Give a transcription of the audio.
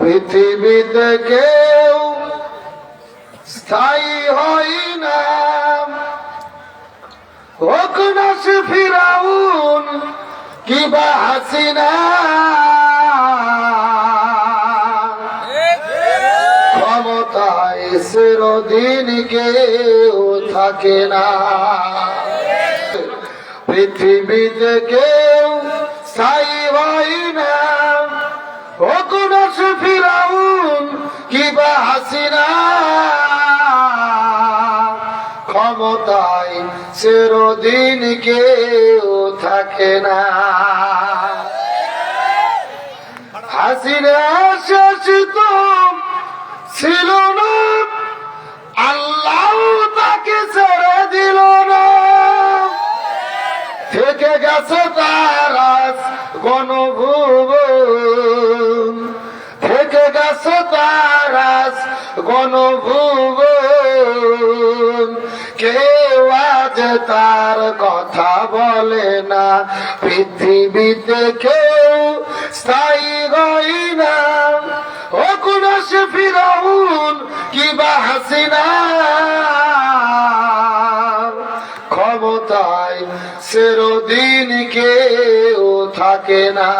পৃথিবীতে কেউ স্থায়ী হয় না। হোক না সে ফিরাউন কিবা হাসিনা। ক্ষমতায় চিরদিন কেউ থাকে না। পৃথিবীতে কেউ স্থায়ী হয় না। হোক না সে ক্ষমতায় চিরদিন কেউ থাকে না। হাসিনা শাসিত ছিল না, আল্লাহ তাকে ছেড়ে দিল না। থেকে গেছে তার গণভুবন। থেকে গেছে তার গণভুবন। তার কথা বলে না। পৃথিবীতে কেউ স্থায়ী হয় না। ও কোন সে ফিরাউন কিবা হাসিনা। ক্ষমতায় চিরদিন কেউ থাকে না।